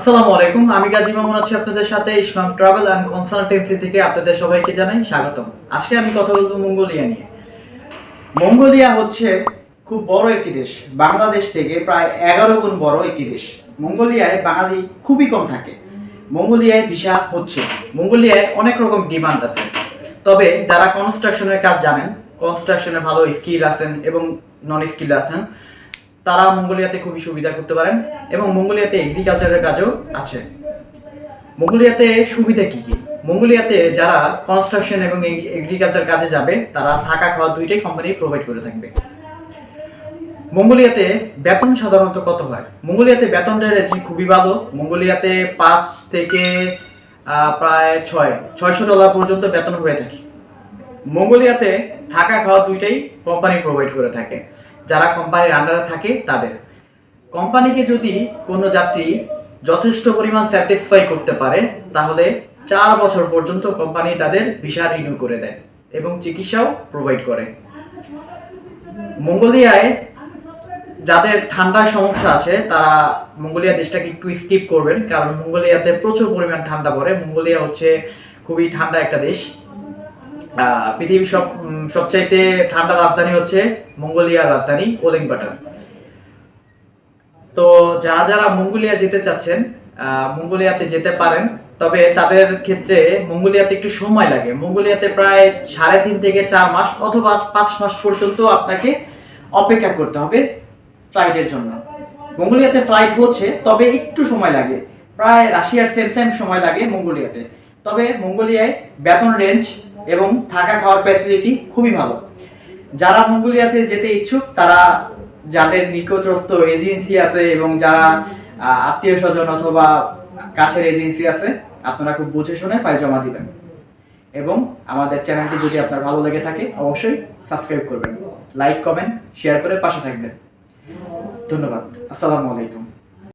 আসসালামু আলাইকুম, আমি গাজী মামুন আছি আপনাদের সাথে, ইসলাম ট্রাভেল অ্যান্ড কনসালটেন্সি থেকে আপনাদের সবাইকে জানাই স্বাগতম। আজকে আমি কথা বলব মঙ্গোলিয়া নিয়ে। মঙ্গোলিয়া হচ্ছে খুব বড় একটি দেশ, বাংলাদেশ থেকে প্রায় এগারো গুণ বড় একটি দেশ। মঙ্গোলিয়ায় বাঙালি খুবই কম থাকে। মঙ্গোলিয়ায় ভিসা হচ্ছে মঙ্গোলিয়ায় অনেক রকম ডিমান্ড আছে। তবে যারা কনস্ট্রাকশনের কাজ জানেন কনস্ট্রাকশনে ভালো স্কিল আছেন এবং নন স্কিল আছেন তারা মঙ্গোলিয়াতে খুবই সুবিধা করতে পারেন এবং মঙ্গোলিয়াতে এগ্রিকালচারের কাজও আছে। মঙ্গোলিয়াতে সুবিধা কি কি? মঙ্গোলিয়াতে যারা কনস্ট্রাকশন এবং এগ্রিকালচার কাজে যাবে, তারা থাকা খাওয়া দুইটাই কোম্পানি প্রোভাইড করে থাকবে। মঙ্গোলিয়াতে বেতন সাধারণত কত হয়? মঙ্গোলিয়াতে বেতনের রেঞ্জ খুবই ভালো। মঙ্গোলিয়াতে পাঁচ থেকে প্রায় ছয়, ছয়শো ডলার পর্যন্ত বেতন হয়ে থাকে। মঙ্গোলিয়াতে থাকা খাওয়া দুইটাই কোম্পানি প্রোভাইড করে থাকে। যারা কোম্পানির আন্ডারে থাকে তাদের। কোম্পানিকে যদি কোনো যাত্রী যথেষ্ট পরিমাণ স্যাটিসফাই করতে পারে, তাহলে চার বছর পর্যন্ত কোম্পানি তাদের ভিসা রিনিউ করে দেয় এবং চিকিৎসাও প্রোভাইড করে। মঙ্গোলিয়ায় যাদের ঠান্ডার সমস্যা আছে, তারা মঙ্গোলিয়া দেশটাকে একটু স্কিপ করবেন, কারণ মঙ্গোলিয়াতে প্রচুর পরিমাণ ঠান্ডা পড়ে। মঙ্গোলিয়া হচ্ছে খুবই ঠান্ডা একটা দেশ। পৃথিবীর সব সবচাইতে ঠান্ডা রাজধানী হচ্ছে মঙ্গোলিয়ার রাজধানী ওলিংবাটার তো যারা যারা মঙ্গোলিয়া যেতে চাচ্ছেন মঙ্গোলিয়াতে যেতে পারেন, তবে তাদের ক্ষেত্রে মঙ্গোলিয়াতে একটু সময় লাগে। মঙ্গোলিয়াতে প্রায় সাড়ে তিন থেকে চার মাস অথবা পাঁচ মাস পর্যন্ত আপনাকে অপেক্ষা করতে হবে ফ্লাইটের জন্য। মঙ্গোলিয়াতে ফ্লাইট হচ্ছে, তবে একটু সময় লাগে। প্রায় রাশিয়ার সেম সেম সময় লাগে মঙ্গোলিয়াতে। তবে মঙ্গোলিয়ায় বেতন রেঞ্জ এবং থাকা খাওয়ার ফ্যাসিলিটি খুবই ভালো। যারা মঙ্গোলিয়াতে যেতে ইচ্ছুক, তারা যাদের নিকটস্থ এজেন্সি আছে এবং যারা আত্মীয় স্বজন অথবা কাছের এজেন্সি আছে, আপনারা খুব বুঝে শুনে ফাইল জমা দিবেন। এবং আমাদের চ্যানেলটি যদি আপনার ভালো লেগে থাকে, অবশ্যই সাবস্ক্রাইব করবেন। লাইক কমেন্ট শেয়ার করে পাশে থাকবেন। ধন্যবাদ। আসসালামু আলাইকুম।